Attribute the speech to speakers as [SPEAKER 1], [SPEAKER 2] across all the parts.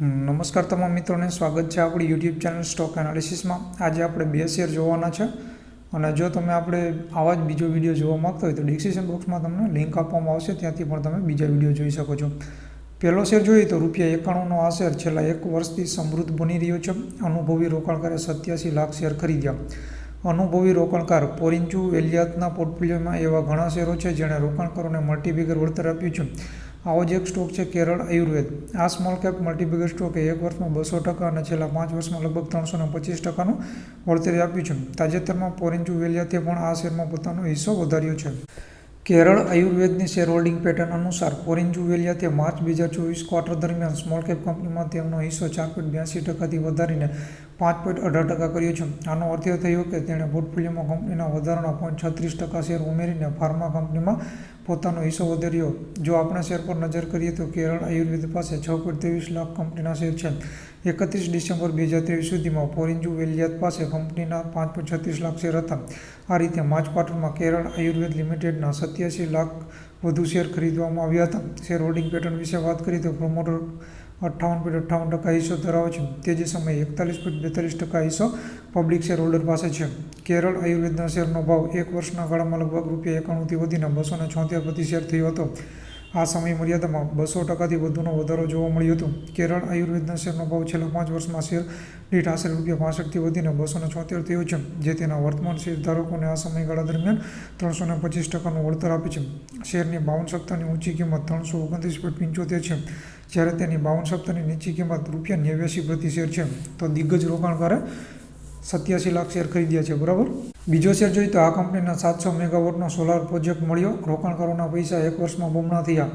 [SPEAKER 1] નમસ્કાર તમામ મિત્રોને, સ્વાગત છે આપણી યુટ્યુબ ચેનલ સ્ટોક એનાલિસિસમાં આજે આપણે બે શેર જોવાના છે અને જો તમે આપણે આવા જ બીજો વીડિયો જોવા માગતા હોય તો ડિસ્ક્રિપ્શન બોક્સમાં તમને લિંક આપવામાં આવશે, ત્યાંથી પણ તમે બીજા વીડિયો જોઈ શકો છો. પહેલો શેર જોઈએ તો રૂપિયા એકાણુંનો આ શેર છેલ્લા એક વર્ષથી સમૃદ્ધ બની રહ્યો છે. અનુભવી રોકાણકારે સત્યાસી લાખ શેર ખરીદ્યા. અનુભવી રોકાણકાર પોરિંચુ વેલિયાતના પોર્ટફોલિયોમાં એવા ઘણા શેરો છે જેણે રોકાણકારોને મલ્ટીફિગર વળતર આપ્યું છે. આવો જ એક સ્ટોક છે કેરળ આયુર્વેદ. આ સ્મોલ કેપ મલ્ટીબેગર સ્ટોકે એક વર્ષમાં બસો ટકા અને છેલ્લા પાંચ વર્ષમાં લગભગ ત્રણસો ને પચીસ ટકાનું વળતર આપ્યું છે. તાજેતરમાં પોરિંચુ વેલિયાતે પણ આ શેરમાં પોતાનો હિસ્સો વધાર્યો છે. કેરળ આયુર્વેદની શેર હોલ્ડિંગ પેટર્ન અનુસાર પોરિંજુ વેલિયાતે માર્ચ બે હજાર ચોવીસ ક્વાર્ટર દરમિયાન સ્મોલ કેપ કંપનીમાં તેમનો હિસ્સો ચાર પોઈન્ટ બ્યાસી ટકાથી વધારીને પાંચ પોઈન્ટ અઢાર ટકા કર્યો છે. આનો અર્થ એ થયો કે તેણે પોર્ટફોલિયોમાં કંપનીના વધારાના પોઈન્ટ છત્રીસ ટકા શેર ઉમેરીને ફાર્મા કંપનીમાં પોતાનો હિસ્સો વધાર્યો. જો આપણા શેર પર નજર કરીએ તો કેરળ આયુર્વેદ પાસે છ પોઈન્ટ ત્રેવીસ લાખ કંપનીના શેર છે. એકત્રીસ ડિસેમ્બર બે હજાર ત્રેવીસ સુધીમાં પોરિંજુ વેલિયાત પાસે કંપનીના પાંચ પોઈન્ટ છત્રીસ લાખ શેર હતા. આ રીતે માર્ચ ક્વાર્ટરમાં કેરળ આયુર્વેદ લિમિટેડના સત્યાસી લાખ વધુ શેર ખરીદવામાં આવ્યા હતા. શેર હોલ્ડિંગ પેટર્ન વિશે વાત કરીએ તો પ્રમોટર અઠ્ઠાવન પોઈન્ટ અઠ્ઠાવન ટકા હિસ્સો ધરાવે છે. તે જ સમયે એકતાલીસ પોઈન્ટ બેતાલીસ ટકા હિસ્સો પબ્લિક શેર હોલ્ડર પાસે છે. કેરળ આયુર્વેદના શેરનો ભાવ એક વર્ષના ગાળામાં લગભગ રૂપિયા એકાણુંથી વધીને બસો ને છોતેર પ્રતિ શેર થયો હતો. આ સમય મર્યાદામાં બસો ટકાથી વધુનો વધારો જોવા મળ્યો હતો. કેરળ આયુર્વેદના શેરનો ભાવ છેલ્લા પાંચ વર્ષમાં શેર દીઠ આશરે રૂપિયા પાસઠથી વધીને બસોને છોતેર થયો છે, જે તેના વર્તમાન શેરધારકોને આ સમયગાળા દરમિયાન ત્રણસો ને પચીસ ટકાનું વળતર આપે છે. શેરની બાવન સપ્તાહની ઊંચી કિંમત ત્રણસો ઓગણત્રીસ પોઈન્ટ પંચોતેર છે, જ્યારે તેની બાવન સપ્તાહની નીચી કિંમત રૂપિયા નેવ્યાસી પ્રતિ શેર છે. તો દિગ્ગજ રોકાણકારે સત્યાસી લાખ શેર ખરીદ્યા છે, બરાબર? બીજો શેર જોઈએ તો આ કંપનીના સાતસો મેગાવોટનો સોલાર પ્રોજેક્ટ મળ્યો. રોકાણકારોના પૈસા એક વર્ષમાં બમણા થયા.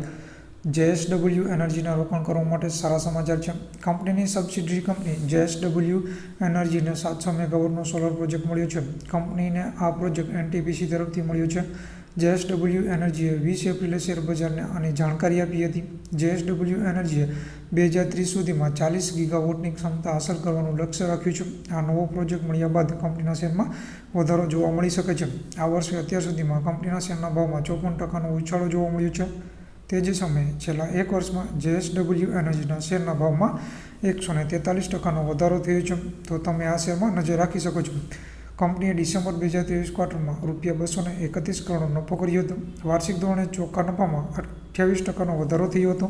[SPEAKER 1] જેએસડબલ્યુ એનર્જીના રોકાણકારો માટે સારા સમાચાર છે. કંપનીની સબસિડરી કંપની જેએસડબલ્યુ એનર્જીને સાતસો મેગાવોટનો સોલાર પ્રોજેક્ટ મળ્યો છે. કંપનીને આ પ્રોજેક્ટ એનટીપીસી તરફથી મળ્યો છે. જેએસડબલ્યુ એનર્જીએ વીસ એપ્રિલે શેર બજારને આની જાણકારી આપી હતી. જેએસડબલ્યુ એનર્જીએ બે હજાર ત્રીસ સુધીમાં ચાલીસ ગીગાવોટની ક્ષમતા હાંસલ કરવાનું લક્ષ્ય રાખ્યું છે. આ નવો પ્રોજેક્ટ મળ્યા બાદ કંપનીના શેરમાં વધારો જોવા મળી શકે છે. આ વર્ષે અત્યાર સુધીમાં કંપનીના શેરના ભાવમાં ચોપન ટકાનો ઉછાળો જોવા મળ્યો છે. તે જ સમયે છેલ્લા એક વર્ષમાં જેએસડબલ્યુ એનર્જીના શેરના ભાવમાં એકસો ને તેતાલીસ ટકાનો વધારો થયો છે. તો તમે આ શેરમાં નજર રાખી શકો છો. કંપનીએ ડિસેમ્બર બે હજાર ત્રેવીસ ક્વાર્ટરમાં રૂપિયા બસોને એકત્રીસ કરોડનો નફો કર્યો હતો. વાર્ષિક ધોરણે ચોખ્ખા નફામાં અઠ્યાવીસ ટકાનો વધારો થયો હતો.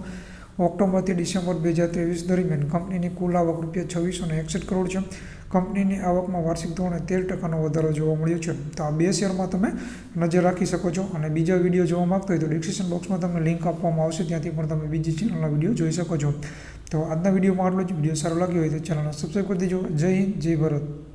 [SPEAKER 1] ઓક્ટોબરથી ડિસેમ્બર બે હજાર ત્રેવીસ દરમિયાન કંપનીની કુલ આવક રૂપિયા છવ્વીસો એકસઠ કરોડ છે. કંપનીની આવકમાં વાર્ષિક ધોરણે તેર ટકાનો વધારો જોવા મળ્યો છે. તો આ બે શેરમાં તમે નજર રાખી શકો છો. અને બીજા વીડિયો જોવા માગતો હોય તો ડિસ્ક્રિપ્શન બોક્સમાં તમને લિંક આપવામાં આવશે. ત્યાંથી પણ તમે બીજી ચેનલના વીડિયો જોઈ શકો છો. તો આજના વિડીયોમાં આટલો જ. વીડિયો સારો લાગ્યો હોય તો ચેનલને સબસ્ક્રાઈબ કરી દેજો. જય હિન્દ, જય ભારત.